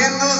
haciendo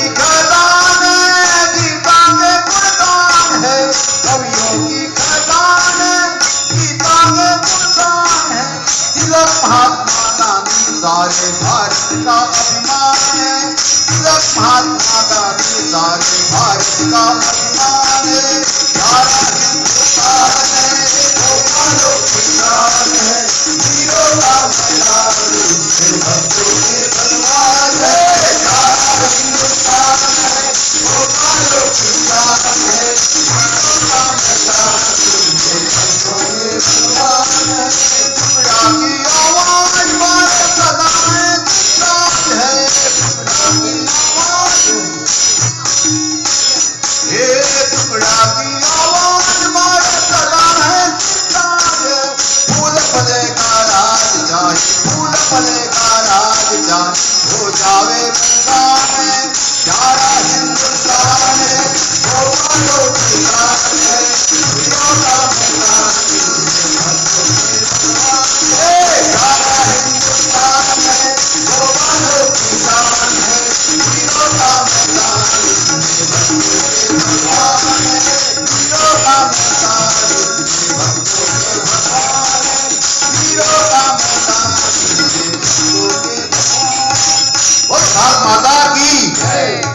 Mahatma Gandhi सारे भारत का अभिमान है। तिलक महात्मा गांधी सारे भारत का अभिमान है। मेरा हो जावे पूरा है सारा हिंदुस्तान है गोपालो पिता माता की।